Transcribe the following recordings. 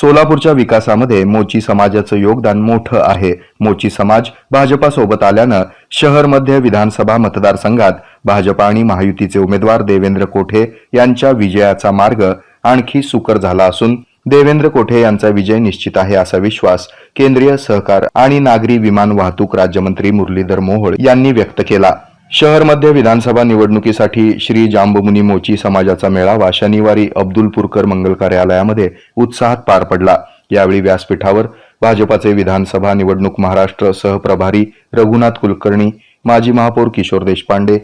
सोलापूरच्या विकासामध्ये मोची समाजाचं योगदान मोठं आहे. मोची समाज भाजपासोबत आल्यानं शहर मध्य विधानसभा मतदारसंघात भाजपा आणि महायुतीचे उमेदवार देवेंद्र कोठे यांच्या विजयाचा मार्ग आणखी सुकर झाला असून देवेंद्र कोठे यांचा विजय निश्चित आहे असा विश्वास केंद्रीय सहकार आणि नागरी विमान वाहतूक राज्यमंत्री मुरलीधर मोहोळ यांनी व्यक्त केला. शहरमध्ये विधानसभा निवडणुकीसाठी श्री जांबमुनी मोची समाजाचा मेळावा शनिवारी अब्दुलपूरकर मंगल कार्यालयामध्ये उत्साहात पार पडला. यावेळी व्यासपीठावर भाजपाचे विधानसभा निवडणूक महाराष्ट्र सहप्रभारी रघुनाथ कुलकर्णी माजी महापौर किशोर देशपांडे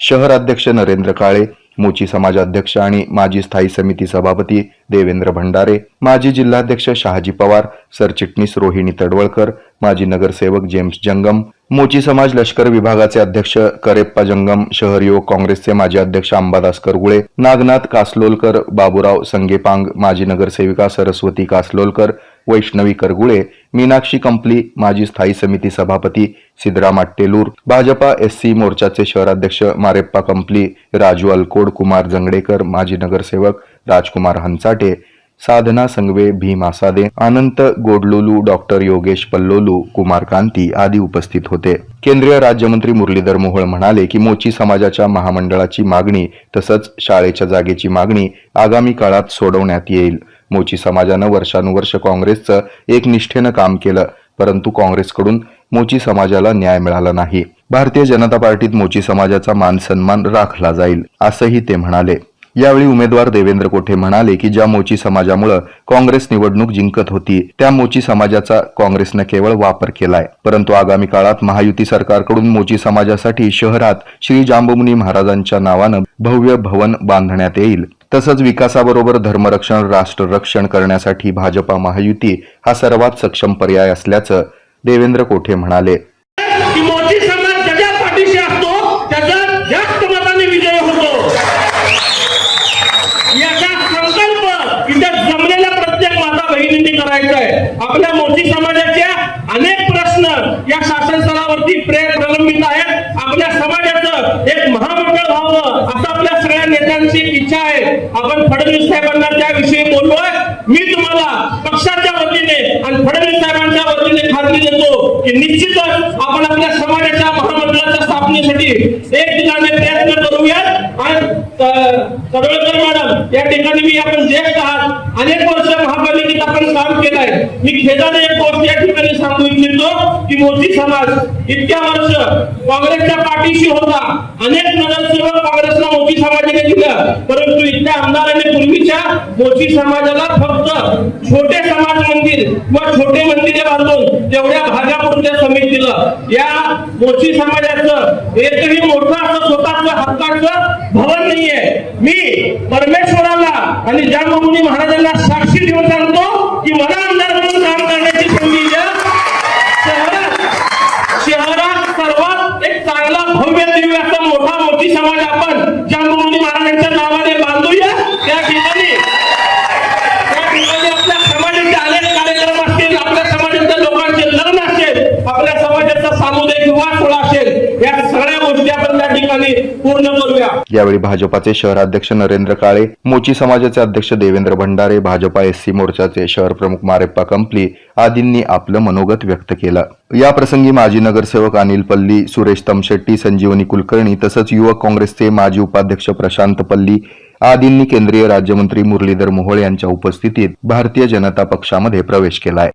शहर अध्यक्ष नरेंद्र काळे मोची समाजाध्यक्ष आणि माजी स्थायी समिती सभापती देवेंद्र भंडारे माजी जिल्हाध्यक्ष शहाजी पवार सरचिटणीस रोहिणी तडवळकर माजी नगरसेवक जेम्स जंगम मोची समाज लष्कर विभागाचे अध्यक्ष करेप्पा जंगम शहर युवक काँग्रेसचे माजी अध्यक्ष अंबादास करगुळे नागनाथ कासलोलकर बाबूराव संगेपांग माजी नगरसेविका सरस्वती कासलोलकर वैष्णवी करगुळे मीनाक्षी कंपली माजी स्थायी समिती सभापती सिद्धराम अट्टेलूर भाजपा एससी मोर्चाचे शहराध्यक्ष मारेप्पा कंपली राजू अलकोड कुमार जंगडेकर माजी नगरसेवक राजकुमार हंचाटे साधना संगवे भीम आसादे अनंत गोडलोलू डॉक्टर योगेश पल्लोलू कुमार कांती आदी उपस्थित होते. केंद्रीय राज्यमंत्री मुरलीधर मोहोळ म्हणाले की मोची समाजाच्या महामंडळाची मागणी तसंच शाळेच्या जागेची मागणी आगामी काळात सोडवण्यात येईल. मोची समाजानं वर्षानुवर्ष काँग्रेसचं एक निष्ठेनं काम केलं परंतु काँग्रेसकडून मोची समाजाला न्याय मिळाला नाही. भारतीय जनता पार्टीत मोची समाजाचा मान सन्मान राखला जाईल असंही ते म्हणाले. यावेळी उमेदवार देवेंद्र कोठे म्हणाले की ज्या मोची समाजामुळे काँग्रेस निवडणूक जिंकत होती त्या मोची समाजाचा काँग्रेसनं केवळ वापर केलाय. परंतु आगामी काळात महायुती सरकारकडून मोची समाजासाठी शहरात श्री जांबमुनी महाराजांच्या नावानं भव्य भवन बांधण्यात येईल. तसंच विकासाबरोबर धर्मरक्षण राष्ट्ररक्षण करण्यासाठी भाजपा महायुती हा सर्वात सक्षम पर्याय असल्याचं देवेंद्र कोठे म्हणाले की मोठी समाज ज्याच्या पाठीशी असतो त्याचा जास्त मताने विजय होतो याचा संकल्प इथे जमलेल्या प्रत्येक माता बहिणींनी करायचा आहे आपल्या मोठी समाजाच्या अनेक प्रश्न या शासन स्तरावरती प्रलंबित आहेत. आपल्या समाजाचं एक महामंडळ व्हावं असं आपल्या सगळ्या नेत्यांची इच्छा आहे. आपण फडणवीस साहेबांना त्याविषयी बोललोय. मी तुम्हाला पक्षाच्या वतीने आणि फडणवीस साहेबांच्या वतीने खात्री देतो की निश्चितच आपण आपल्या समाजाच्या महामंडळाच्या स्थापनेसाठी एक ठिकाणी प्रयत्न करूयात. आणि तडवळकर मॅडम या ठिकाणी मी आपण ज्येष्ठ आहात. अनेक वर्ष आपण आहे मी खेदाने एक गोष्ट या ठिकाणी सांगू इच्छितो की मोदी समाज इतक्या वर्ष काँग्रेसच्या पाठीशी होता. अनेक नगरसेवक काँग्रेसला मोदी समाजाने दिलं. परंतु इथल्या आमदारांनी पूर्वीच्या मोदी समाजाला फक्त छोटे समाज मंदिर किंवा छोटे मंदिरे बांधून तेवढ्या भागापुरत्या समित दिलं. या मोठी समाजाचं एकही मोठं असं स्वतःच हक्काचं भवन नाहीये. मी परमेश्वराला आणि ज्या महाराजांना साक्षी देऊन सांगतो की मला आमदार म्हणून काम करण्याची संधी द्या शहरात शहरात सर्वात एक चांगला भव्य दिव्य असा मोठा मोठी समाज आपण ज्या मुनी महाराजांच्या नावाने पूर्ण करूया. यावेळी भाजपाचे शहराध्यक्ष नरेंद्र काळे मोची समाजाचे अध्यक्ष देवेंद्र भंडारे भाजपा एस सी मोर्चाचे शहर प्रमुख मारेप्पा कंपली आदींनी आपलं मनोगत व्यक्त केलं. या प्रसंगी माजी नगरसेवक अनिल पल्ली सुरेश तमशेट्टी संजीवनी कुलकर्णी तसंच युवक काँग्रेसचे माजी उपाध्यक्ष प्रशांत पल्ली आदींनी केंद्रीय राज्यमंत्री मुरलीधर मोहोळ यांच्या उपस्थितीत भारतीय जनता पक्षामध्ये प्रवेश केलाय.